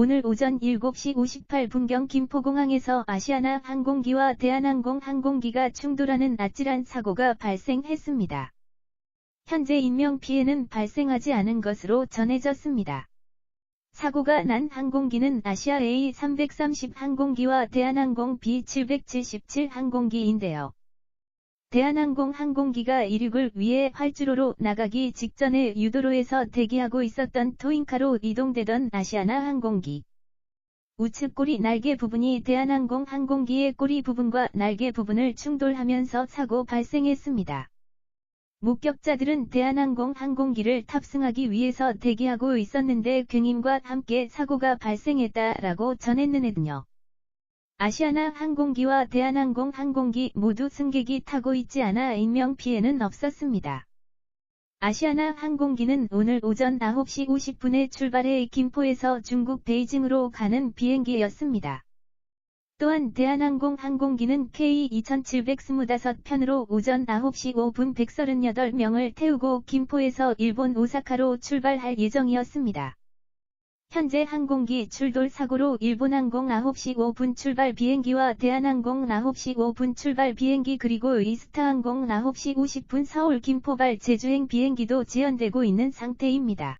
오늘 오전 7시 58분경 김포공항에서 아시아나 항공기와 대한항공 항공기가 충돌하는 아찔한 사고가 발생했습니다. 현재 인명피해는 발생하지 않은 것으로 전해졌습니다. 사고가 난 항공기는 아시아 A330 항공기와 대한항공 B777 항공기인데요. 대한항공 항공기가 이륙을 위해 활주로로 나가기 직전에 유도로에서 대기하고 있었던 토잉카로 이동되던 아시아나 항공기. 우측 꼬리 날개 부분이 대한항공 항공기의 꼬리 부분과 날개 부분을 충돌하면서 사고 발생했습니다. 목격자들은 대한항공 항공기를 탑승하기 위해서 대기하고 있었는데 경임과 함께 사고가 발생했다라고 전했는데요. 아시아나 항공기와 대한항공 항공기 모두 승객이 타고 있지 않아 인명 피해는 없었습니다. 아시아나 항공기는 오늘 오전 9시 50분에 출발해 김포에서 중국 베이징으로 가는 비행기였습니다. 또한 대한항공 항공기는 K2725편으로 오전 9시 5분 138명을 태우고 김포에서 일본 오사카로 출발할 예정이었습니다. 현재 항공기 출돌 사고로 일본항공 9시 5분 출발 비행기와 대한항공 9시 5분 출발 비행기 그리고 이스타항공 9시 50분 서울 김포발 제주행 비행기도 지연되고 있는 상태입니다.